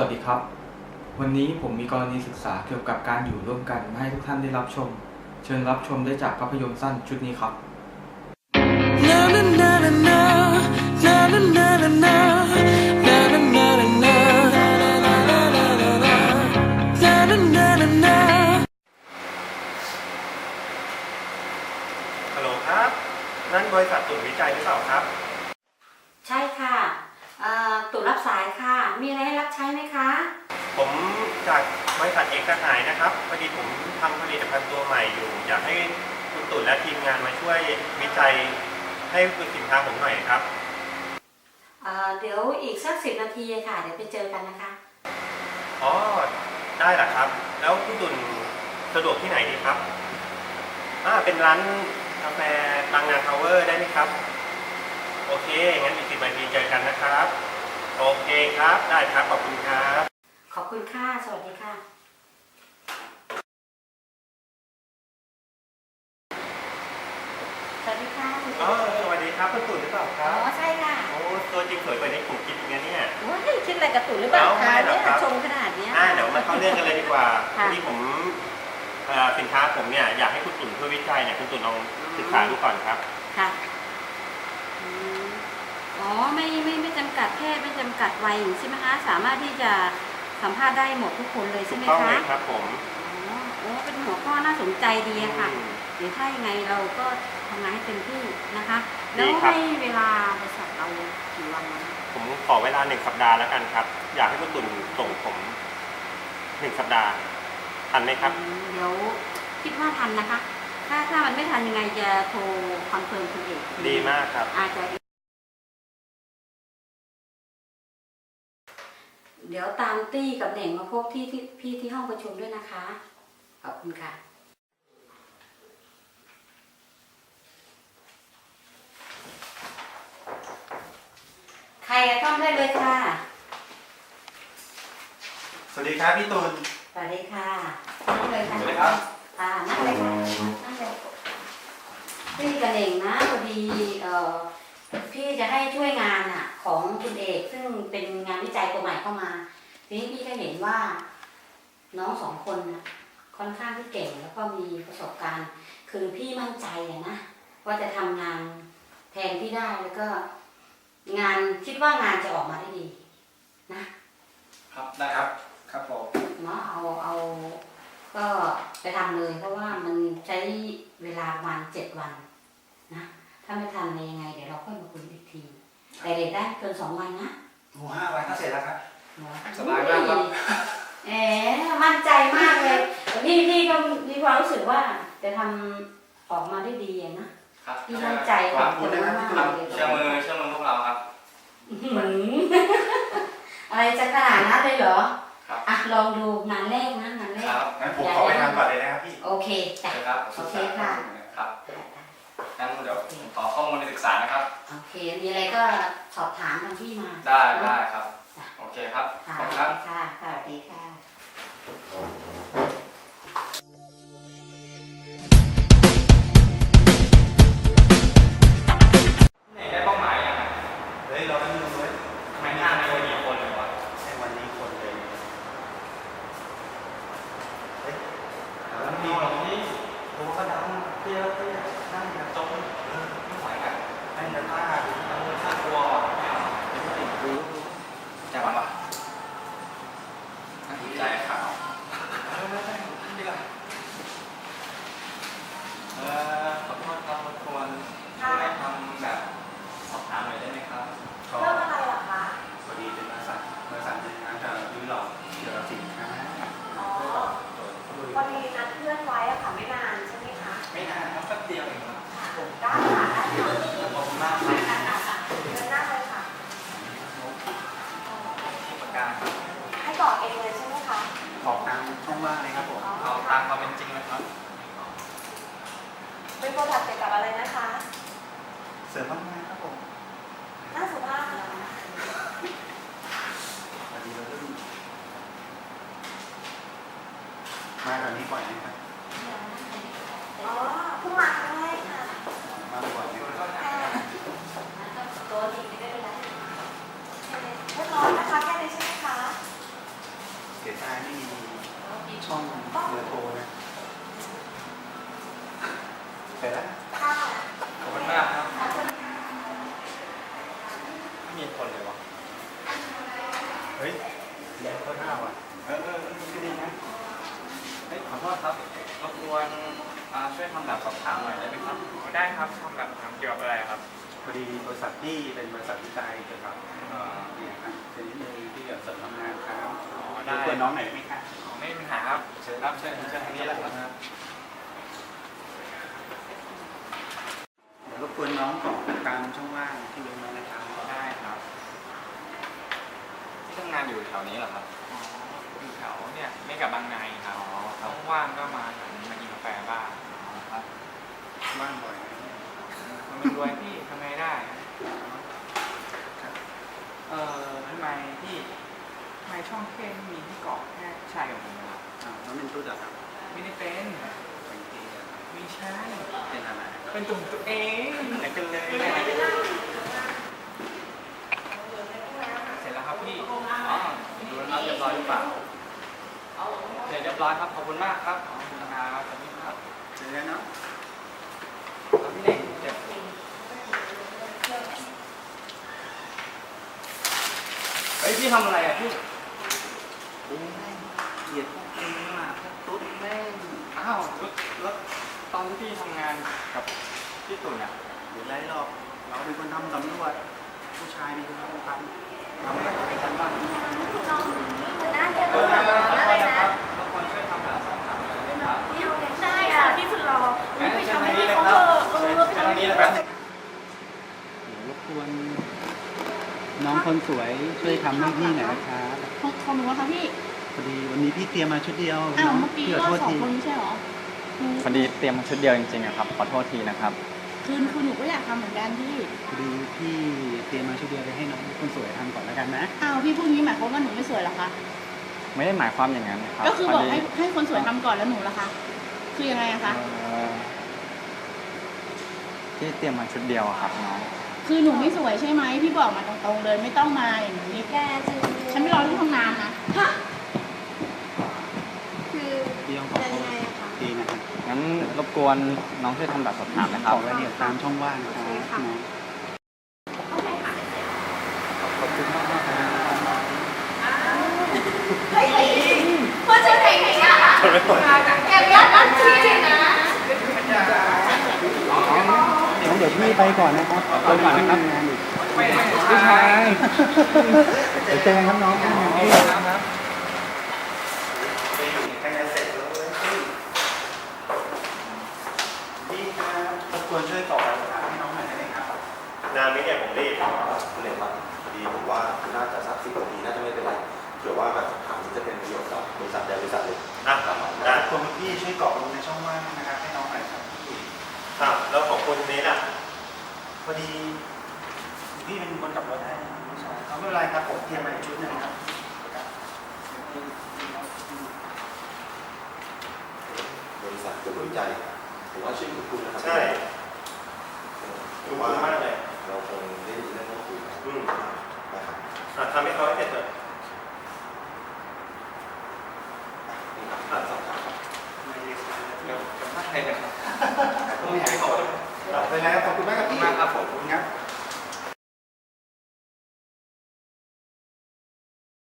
วัสดีครับ วันนี้ผมมีกรณีศึกษาเกี่ยวกับการอยู่ร่วมกันมาให้ทุกท่านได้รับชม เชิญรับชมได้จากภาพยนตร์สั้นชุดนี้ครับฮัลโหลครับ นั่นบริษัทตุ่นวิจัยหรือเปล่าครับ ใช่ค่ะตุ่นรับสายค่ะ มีอะไร บริษัทเอกสหายนะครับพอดีผมทำผลิตภัณฑ์ตัวใหม่อยู่ อยากให้คุณตุ่นและทีมงานมาช่วยวิจัยให้คุณสินค้าผมหน่อยครับเอ่อเดี๋ยวอีกสักสิบนาทีค่ะ เดี๋ยวไปเจอกันนะคะ อ๋อ ได้เหรอครับ แล้วคุณตุ่นสะดวกที่ไหนดีครับอ่าเป็นร้านกาแฟบางนาทาวเวอร์ได้ไหมครับ โอเค งั้นอีกสิบนาทีเจอกันนะครับ โอเคครับ ได้ครับ ขอบคุณครับ ขอบคุณค่ะ สวัสดีค่ะ สวัสดีค่ะคุณ อ๋อ สวัสดีครับคุณตุ่นหรือเปล่าค อ๋ รั อบ ใช่ค่ะ โอ้ตัวจริงสวยกว่าในกลุ่มคิดอีกนะเนี่ย ว้ายคิด อะไรกับตุ่นหรือเปล่าเอาคะไม่หรอกเนี่ยครับชมขนาดเนี้ย อ่าเดี๋ยวมาเข้าเรื่องกันเลยดีกว่าค่ะ ที่ผมเอ่อสินค้าผมเนี่ยอยากให้คุณตุ่นช่วยวิจัยเนี่ยคุณตุ่นลองศึกษาดูก่อนครับ ค่ะอืมอ๋อไม่ไม่ไม่จำกัดเพศไม่จำกัดวัยอย่างนี้ใช่ไหมคะ สามารถที่จะสัมภาษณ์ได้หมดทุกคนเลยถูใช่กไหมต้องคะเลยครับผมอ๋อโอ้เป็นหัวข้อน่าสนใจดีอะค่ะ อืม เดี๋ยวถ้ายังไงเราก็ทำงานให้เต็มที่นะคะดี แล้วครับให้เวลาบริษัทเรากี่วันนะผมขอเวลาหนึ่งสัปดาห์แล้วกันครับ อยากให้คุณตุ่นส่งผมหนึ่งสัปดาห์ทันไหมครับอืมเดี๋ยวคิดว่าทันนะคะ ถ้าถ้ามันไม่ทันยังไงจะโทรคอนเฟิร์มคุณเอกดีมากครับ อาจจะเดี๋ยวตามตี้กับเหน่งมาพบที่ที่พี่ที่ห้องประชุมด้วยนะคะ ขอบคุณค่ะ ใครอะต้องได้เลยค่ะ สวัสดีครับพี่ตุ่นสวัสดีค่ะนั่งเลยค่ะสวัสดีครับ ค่ะนั่งเลยค่ะนั่งเลยพี่กระเหน่งนะพอดีเอ่อพี่จะให้ช่วยงานอะ ของคุณเอกซึ่งเป็นงานวิจัยตัวใหม่เข้ามา ทีนี้พี่ก็เห็นว่า น้องสองคนน่ะค่อนข้างที่เก่งแล้วก็มีประสบการณ์ คือพี่มั่นใจอะนะว่าจะทำงานแทนที่ได้แล้วก็ งานคิดว่างานจะออกมาได้ดีนะครับได้ครับ ครับผมเนาะเอาเอาก็ไปทำเลยเพราะว่ามันใช้เวลาประมาณเจ็ดวันนะถ้าไม่ทันในยังไง เดี๋ยวเราค่อยมาคุยอีกที แต่เด็กได้เกินสองวันนะโอ้ห้าวันก็เสร็จแล้วครับเนาะสบายมากครับแหมมั่นใจมากเลยพี่พี่ก็มีความรู้สึกว่าจะทำออกมาได้ดีอะนะ ครับพี่มั่นใจขอบคุณนะครับมากพี่ๆตุ่นเลยเชื่อมือเชื่อมือพวกเราครับอื้อหืออะไรจะขนาดนั้นเลยเหรอครับอะลองดูงานแรกนะงานแรกครับงั้นผมขอไปทำก่อนเลยนะครับพี่โอเคจ้ะครับโอเคค่ะครับงั้นเดี๋ยวผมขอข้อมูลในศึกษานะครับโอเคมีอะไรก็สอบถามทางพี่มาได้ได้ครับโอเคครับค่ะขอบคุณครับค่ะสวัสดีค่ะ วนอ่าช่วยทำแบบสอบถามหน่อยได้ไหมครับ ได้ครับทำแบบทำเกี่ยวกับอะไรครับ พอดีบริษัทที่เป็นบริษัทวิจัยเกี่ยวกับเอ่อเนี่ยครับเป็นนิดนึงที่เกี่ยวกับเสริมทำงานครับอ๋อรได้บกวนน้องหน่อยได้ไหมครับไม่มีปัญหาครับเชิญครับเชิญเชิญทางนี้แหละครับ เดี๋ยวรบกวนน้องกรอกตามช่องว่างที่เว้นไว้นะครับได้ครับที่ทำงานอยู่แถวนี้เหรอครับอ๋ออยู่แถวเนี่ยไม่กับบางนาครับถ้าว่างก็มาแถวนี้มากินกาแฟบ้างครับ ว่างบ่อยไหมมันเป็นรวยพี่ทำไงได้เออทำไมพี่ทำไมช่องเท่มีที่เกาะแค่ชายกับผมนะครับอ้วน้องเป็นตุ๊ดเหรอครับไม่ได้เป็นเป็นเกย์เหรอครับไม่ใช่เป็นอะไรเป็นตัวของตัวเองไหนกันเลยเสร็จแล้วครับพี่อ๋อดูแล้วเรียบร้อยหรือเปล่าเรียบร้อยครับขอบคุณมากครับขอบคุณครับสวัสดีครับเจอกันเนาะ แล้วพี่เด็กเจ็บ เฮ้ยพี่ ทำอะไรอะพี่โอ้ยเกลียดพวกเองมากพวกตุ๊ดแม่งอ้าวแล้วแล้วตอนที่พี่ทำงานกับพี่ตุ่นอะเดี๋ยวไรหรอกเราเป็นคนทำสำรวจผู้ชายเป็นคนทำทำทำอะไรให้กันบ้างน้องมันน่าเรียนเอรู้อมากขอโทเลษยนะคนะรับรบกวนช่ น้องคนสวยช่วยทำให้พี่หน่อยนะครับของของหนูอะคะพี่พอดีวันนี้พี่เตรียมมาชุดเดียวอ้าวน้งเมื่อกี้พี่ขก็อโทษสองทีคนไม่ใช่เหรอหนูพอดีเตรียมมาชุดเดียวจริงๆอะครับขอโทษทีนะครับ คือคือหนูก็อยากทำเหมือนกันพี่พอดีพี่เตรียมมาชุดเดียวไปให้น้องคนสวยทำก่อนแล้วกันนะอ้าวพี่พูดงี้หมายความว่าหนูไม่สวยเหรอคะไม่ได้หมายความอย่างนั้นนะครับก็คือบอกให้พดีให้คนสวยทำก่อนแล้วหนูล่ะคะคือยังไงอะคะเอ่อที่เตรียมมาชุดเดียวอะครับน้อง คือหนูไม่สวยใช่ไหมพี่บอกมาตรงๆเลยไม่ต้องมาอย่างนี้แกจะฉันไม่รอที่ห้องน้ำนะฮะคือพี่ต้องขอยังโทษไงอะคะทีนะครับงั้นรบกวนน้องช่วยทำแบบสอบถามนะคขรับ อรายละเอียดตามช่องว่างนะครับโอเคค่ะน้องโอเคค่ะขอบคุณมากมากๆนะครับ เฮ้ยเพื่อนจะไหนไหนอะแกไม่อยากนั่งทีนะ น้อง เดี๋ยวพี่ไปก่อนนะครับไปก่อนนะครับทำงานอยู่ผู้ชายเดี๋ยวเจอกันครับน้องที่งานครับพี่ครับรบกวนช่วยตอบคำถามให้น้องหน่อยได้ไหมครับ นานไหมเนี่ยผมรีบคุณเอกครับพอดีผมว่าน่าจะสักสิบนาทีน่าจะไม่เป็นไรเผื่อว่าแบบถามนี้จะเป็นประโยชน์กับบริษัทใดบริษัทหนึ่งอะครับได้รบกวนพี่ช่วยกรอกลงในช่องว่างนะ อะแล้วของคุณเนทอะพอดีพี่เป็นคนขับรถให้ใช่เขาไม่เป็นไรครับผมเตรียมมาอีกชุดหนึ่งครับบริษัทเกิดวิจัยผมว่าชื่อคุณคุณนะครับใช่ผถูกมว่า มากเลยเราคงได้ยินเรื่องต้องคุยกันอืมนะครับ อะทำให้เขาให้เสร็จเถอะ นี่ครับการสอบถามครับ ไม่เรียก เดี๋ยวเดี๋ยวถ้าใครเลยครับ ต้องอยากให้ขอบคุณ ไปแล้วขอบคุณมากครับพี่ขอบคุณมากครับผมขอบคุณครับ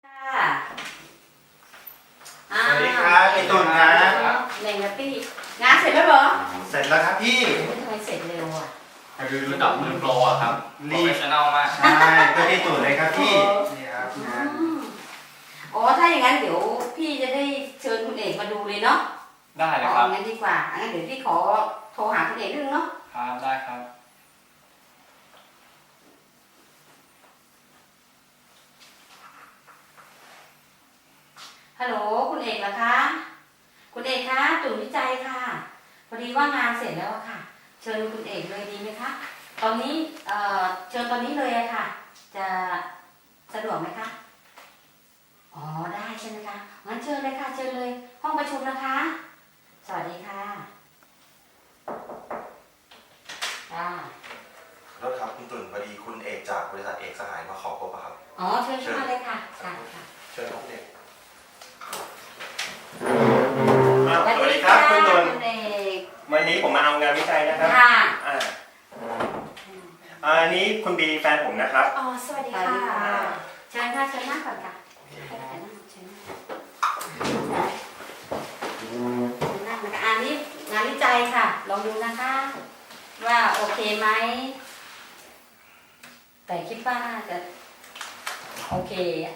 ค่ะอ่าสวัสดีครับพี่ตุ่นครับเล่นกับพี่งานเสร็จแล้วเหรอเสร็จแล้วครับพี่ทำไมเสร็จเร็วอะคือระดับมือโปรอะครับรีบ professional มากใช่ก็พี่ตุ่นเลยครับพี่นี่ครับงานอืมอ๋อถ้าอย่างนั้นเดี๋ยวพี่จะได้เชิญคุณเอกมาดูเลยเนาะได้เลยอ๋ครัอบงั้นดีกว่างั้นเดี๋ยวพี่ขอโทรหาคุณเอกนิดนึงเนาะ ครับได้ครับ ฮัลโหลคุณเอกเหรอคะ คุณเอกคะตุ่นวิจัยค่ะ พอดีว่างานเสร็จแล้วอะค่ะ เชิญคุณเอกเลยดีไหมคะ ตอนนี้เอ่อเชิญตอนนี้เลยอะค่ะ จะสะดวกไหมคะอ๋อได้ใช่ไหมคะงั้นเชิญเลยค่ะ เชิญเลย ห้องประชุมนะคะ สวัสดีค่ะ ค่ะรถครับคุณตุ่นพอดีคุณเอกจากบริษัทเอกสหายมาขอพบครับอ๋อเชิญเข้ามาเลยค่ะค่ะค่ะ เชิญครับคุณเอกสวัสดีครับคุณตุ่นเอวันนี้ผมมาเอางานวิจัยนะครับค่ะอันนี้คุณบีแฟนผมนะครับ อ๋อ สวัสดีค่ะ เชิญค่ะเชิญนั่งก่อนค่ะเชิญนั่งเชิญนั่งนะคะอันนี้งานวิจัยค่ะ ลองดูนะคะ ว่าโอเคไหม แต่คิดว่าน่าจะโอเคอะ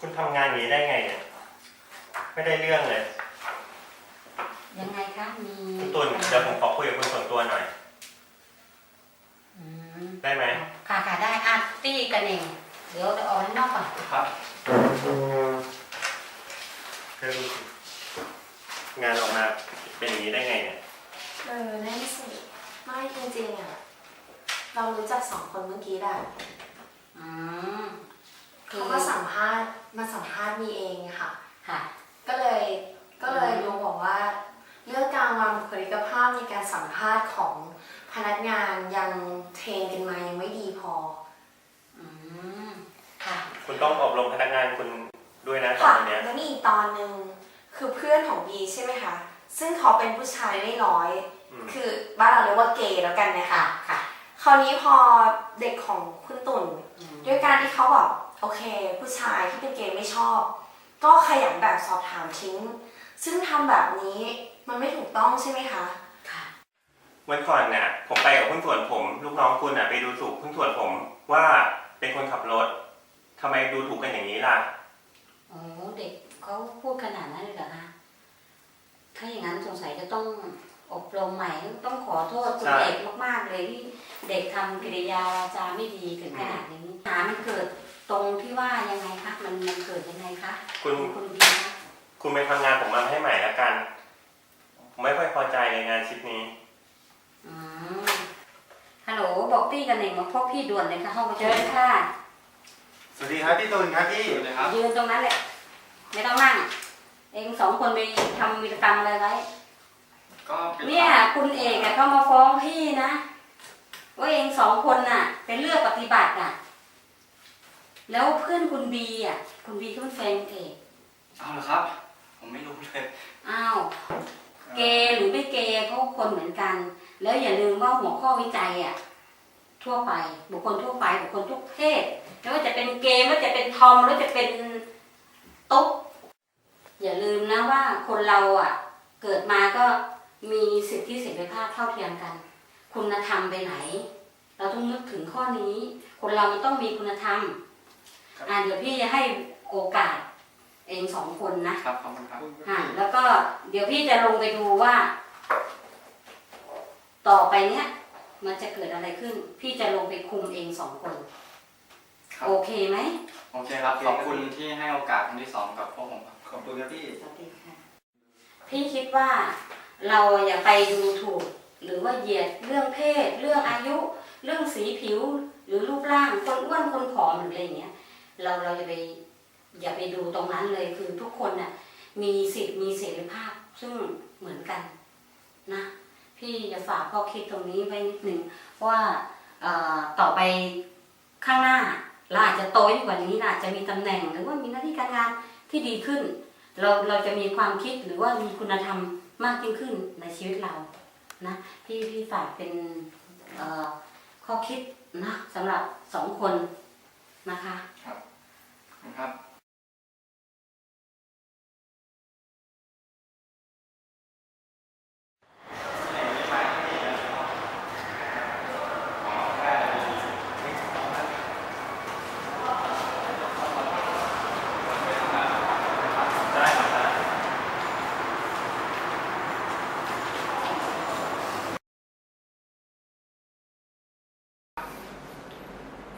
คุณทำงานอย่างนี้ได้ไงเนี่ยไม่ได้เรื่องเลย ยังไงคะมีคุณตุลเดี๋ยวผมขอคุยกับคุณส่วนตัวหน่อย อืมได้ไหมค่ะค่ะได้อะตี้กันเองเดี๋ยวจะออกข้างนอกก่อนครับคือดูสิงานออกมาเป็นอย่างนี้ได้ไงเนี่ย เออนั่นสิไม่จริงๆอะ เรารู้จักสองคนเมื่อกี้แหละอืมคืเขาอก็สัมภาษณ์มาสัมภาษณ์มีเองค่ะ ค่ะ ก็เลยก็เลยรู้บอกว่า เรื่องการวางบุคลิกภาพในการสัมภาษณ์ของพนักงานยังเทรนกันมายังไม่ดีพอ อืมค่ะ คุณต้องอบรมพนักงานคุณด้วยนะตอค่ะนเนี้ย แล้วมีอีกตอนหนึ่งคือเพื่อนของบีใช่ไหมคะ ซึ่งเขาเป็นผู้ชายไม่ร้อยอืมคือบ้านเราเรียกว่าเกย์แล้วกันนะคะค่ะคราวนี้พอเด็กของคุณตุ่นอืมด้วยการที่เขาแบบโอเค ผู้ชายที่เป็นเกย์ไม่ชอบ ก็ขยันแบบสอบถามทิ้ง ซึ่งทำแบบนี้มันไม่ถูกต้องใช่ไหมคะค่ะวันก่อนเนี่ยผมไปกับหุ้นส่วนผม ลูกน้องคุณอะไปดูถูกหุ้นส่วนผมว่าเป็นคนขับรถทำไมดูถูกกันอย่างนี้ล่ะโอ้เด็กเขาพูดขนาดนั้นเลยเหรอคะ ถ้าอย่างนั้นสงสัยจะต้องอบรมใหม่ต้องขอโทษคุณใช่เด็กมาก ๆ เลยที่เด็กทำกิริยาวาจาไม่ดีถึงขนาดนี้หามันเกิดตรงที่ว่ายังไงคะมันมันเกิดยังไงคะคุณคุณดีนะคุณไปทำงานผมมาให้ใหม่แล้วกันผมไม่ค่อยพอใจในงานชิ้นนี้อืมฮัลโหลบอกพี่กันเองมาพบพี่ด่วนเลยค่ะห้องประชุมค่ะ สวัสดีครับพี่ตุลครับพี่สวัสดีครับยืนตรงนั้นแหละไม่ต้องนั่ง เองสองคนไปทำวิรกรรมอะไรไว้ก็เป็นเนี่ย คุณเอกอะเขามาฟ้องพี่นะว่าเองสองคนน่ะ เป็นเลือกปฏิบัติอะ แล้วเพื่อนคุณบีอะ คุณบีก็เป็นแฟนคุณเอกเอาเหรอครับ ผมไม่รู้เลยอ้าวเกย์หรือไม่เกย์เขาก็คนเหมือนกัน แล้วอย่าลืมว่าหัวข้อวิจัยอะ ทั่วไป บุคคลทั่วไปบุคคลทุกเพศไม่ว่าจะเป็นเกย์ไม่ว่าจะเป็นทอมหรือว่าจะเป็นตุ๊ก อย่าลืมนะว่าคนเราอะ เกิดมาก็มีสิทธิเสรีภาพเท่าเทียมกัน คุณธรรมไปไหน เราต้องนึกถึงข้อนี้ คนเรามันต้องมีคุณธรรมอ่าเดี๋ยวพี่จะให้โอกาสเองสองคนนะครับขอบคุณครับอ่าแล้วก็เดี๋ยวพี่จะลงไปดูว่า ต่อไปเนี้ยมันจะเกิดอะไรขึ้น พี่จะลงไปคุมเองสองคนครับโอเคไหมโอเคครับขอบคุณที่ให้โอกาสครั้งที่สองกับพวกผมครับ ขอบคุณครับพี่ สวัสดีค่ะ พี่คิดว่าเราอย่าไปดูถูก หรือว่าเหยียดเรื่องเพศ เรื่องอายุ เรื่องสีผิว หรือรูปร่างคนอ้วนคนผอมหรืออะไรอย่างเงี้ย เราเราอย่าไปอย่าไปดูตรงนั้นเลยคือทุกคนน่ะมีสิทธิ์มีเสรีภาพซึ่งเหมือนกันนะพี่จะฝากข้อคิดตรงนี้ไว้นิดหนึ่งว่าต่อไปข้างหน้าเราอาจจะโตยิ่งกว่านี้เราอาจจะมีตำแหน่งหรือว่ามีหน้าที่การงาน ที่ดีขึ้น เราเราจะมีความคิดหรือว่ามีคุณธรรมมากยิ่งขึ้นในชีวิตเรานะพี่พี่ฝากเป็นข้อคิดนะสำหรับสองคนนะคะ ครับนะครับ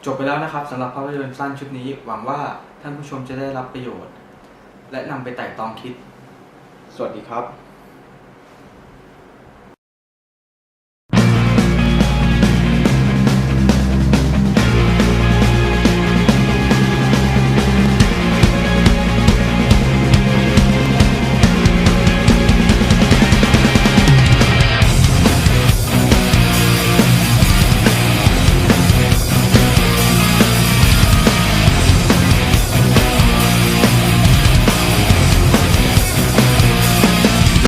จบไปแล้วนะครับสำหรับภาพยนตร์สั้นชุดนี้ หวังว่าท่านผู้ชมจะได้รับประโยชน์ และนำไปไต่ตองคิด สวัสดีครับ